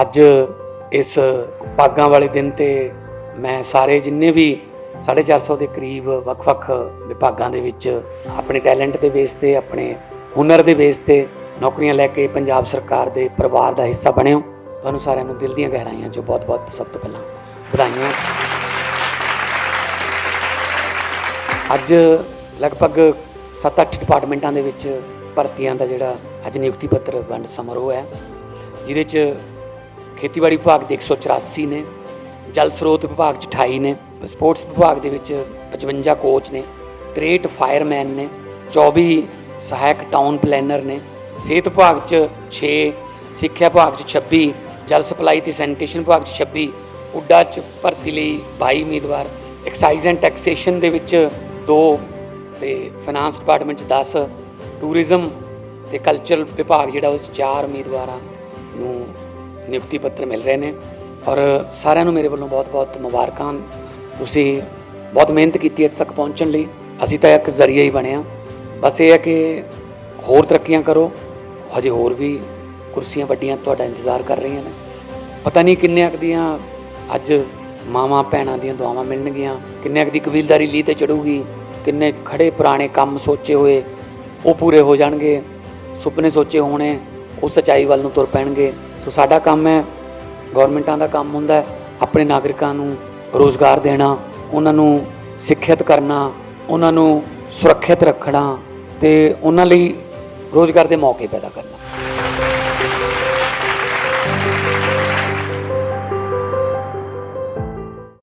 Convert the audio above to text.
ਅੱਜ ਇਸ ਭਾਗਾਂ ਵਾਲੇ ਦਿਨ ਤੇ ਮੈਂ ਸਾਰੇ ਜਿੰਨੇ ਵੀ 450 ਦੇ ਕਰੀਬ ਵੱਖ-ਵੱਖ ਵਿਭਾਗਾਂ ਦੇ ਵਿੱਚ ਆਪਣੇ ਟੈਲੈਂਟ ਦੇ ਬੇਸ ਤੇ, ਆਪਣੇ ਹੁਨਰ ਦੇ ਬੇਸ ਤੇ ਨੌਕਰੀਆਂ ਲੈ ਕੇ ਪੰਜਾਬ ਸਰਕਾਰ ਦੇ ਪਰਿਵਾਰ ਦਾ ਹਿੱਸਾ ਬਣਿਓ। ਤੁਹਾਨੂੰ ਸਾਰਿਆਂ ਨੂੰ ਦਿਲ ਦੀਆਂ ਗਹਿਰਾਈਆਂ 'ਚੋਂ ਬਹੁਤ-ਬਹੁਤ ਸਭ ਤੋਂ ਪਹਿਲਾਂ ਵਧਾਈਆਂ। ਅੱਜ ਲਗਭਗ 7-8 ਡਿਪਾਰਟਮੈਂਟਾਂ ਦੇ ਵਿੱਚ ਭਰਤੀਆਂ ਦਾ ਜਿਹੜਾ ਅੱਜ ਨਿਯੁਕਤੀ ਪੱਤਰ ਵੰਡ ਸਮਾਰੋਹ ਹੈ, ਜਿਹਦੇ 'ਚ ਖੇਤੀਬਾੜੀ ਵਿਭਾਗ ਦੇ 184 ਨੇ, ਜਲ ਸਰੋਤ ਵਿਭਾਗ 'ਚ 28 ਨੇ, ਸਪੋਰਟਸ ਵਿਭਾਗ ਦੇ ਵਿੱਚ 55 ਕੋਚ ਨੇ 63 ਫਾਇਰਮੈਨ ਨੇ 24 ਸਹਾਇਕ ਟਾਊਨ ਪਲੈਨਰ ਨੇ, ਸਿਹਤ ਵਿਭਾਗ 'ਚ 6 ਸਿੱਖਿਆ ਵਿਭਾਗ 'ਚ 26 ਜਲ ਸਪਲਾਈ ਤੇ ਸੈਨੀਟੇਸ਼ਨ ਵਿਭਾਗ 'ਚ 26 ਉੱਡਾ 'ਚ ਭਰਤੀ ਲਈ 22 ਉਮੀਦਵਾਰ ਐਕਸਾਈਜ਼ ਐਂਡ ਟੈਕਸੇਸ਼ਨ ਦੇ ਵਿੱਚ 2 ਤੇ ਫਾਈਨਾਂਸ ਡਿਪਾਰਟਮੈਂਟ 'ਚ 10 ਟੂਰਿਜ਼ਮ ਤੇ ਕਲਚਰਲ ਵਿਭਾਗ ਜਿਹੜਾ ਉਹ 'ਚ ਚਾਰ ਉਮੀਦਵਾਰਾਂ ਨੂੰ ਨਿਯੁਕਤੀ ਪੱਤਰ ਮਿਲ ਰਹੇ ਨੇ ਔਰ ਸਾਰਿਆਂ ਨੂੰ ਮੇਰੇ ਵੱਲੋਂ ਬਹੁਤ-ਬਹੁਤ ਮੁਬਾਰਕਾਂ। ਤੁਸੀਂ ਬਹੁਤ ਮਿਹਨਤ ਕੀਤੀ ਇੱਥੇ ਤੱਕ ਪਹੁੰਚਣ ਲਈ। ਅਸੀਂ ਤਾਂ ਇੱਕ ਜ਼ਰੀਆ ਹੀ ਬਣਿਆ ਬਸ ਇਹ ਹੈ ਕਿ ਹੋਰ ਤਰੱਕੀਆਂ ਕਰੋ। ਹਜੇ ਹੋਰ ਵੀ ਕੁਰਸੀਆਂ ਵੱਡੀਆਂ ਤੁਹਾਡਾ ਇੰਤਜ਼ਾਰ ਕਰ ਰਹੀਆਂ ਨੇ। ਪਤਾ ਨਹੀਂ ਕਿੰਨੇ ਕੁ ਦੀਆਂ ਅੱਜ ਮਾਵਾਂ ਭੈਣਾਂ ਦੀਆਂ ਦੁਆਵਾਂ ਮਿਲਣਗੀਆਂ। ਕਿੰਨੇ ਕੁ ਦੀ ਕਬੀਲਦਾਰੀ ਲੀ ਤੇ ਚੜੂਗੀ। ਕਿੰਨੇ ਖੜੇ ਪੁਰਾਣੇ ਕੰਮ ਸੋਚੇ ਹੋਏ, ਉਹ ਪੂਰੇ ਹੋ ਜਾਣਗੇ। ਸੁਪਨੇ ਸੋਚੇ ਹੋਣੇ, ਉਹ ਸਚਾਈ ਵੱਲ ਨੂੰ ਤੁਰ ਪੈਣਗੇ। ਸੋ ਸਾਡਾ ਕੰਮ ਹੈ ਗਵਰਨਮੈਂਟਾਂ ਦਾ ਕੰਮ ਹੁੰਦਾ ਹੈ, ਆਪਣੇ ਨਾਗਰਿਕਾਂ ਨੂੰ ਰੋਜ਼ਗਾਰ ਦੇਣਾ, ਉਹਨਾਂ ਨੂੰ ਸਿੱਖਿਅਤ ਕਰਨਾ, ਉਹਨਾਂ ਨੂੰ ਸੁਰੱਖਿਅਤ ਰੱਖਣਾ ਤੇ ਉਹਨਾਂ ਲਈ ਰੋਜ਼ਗਾਰ ਦੇ ਮੌਕੇ ਪੈਦਾ ਕਰਨਾ।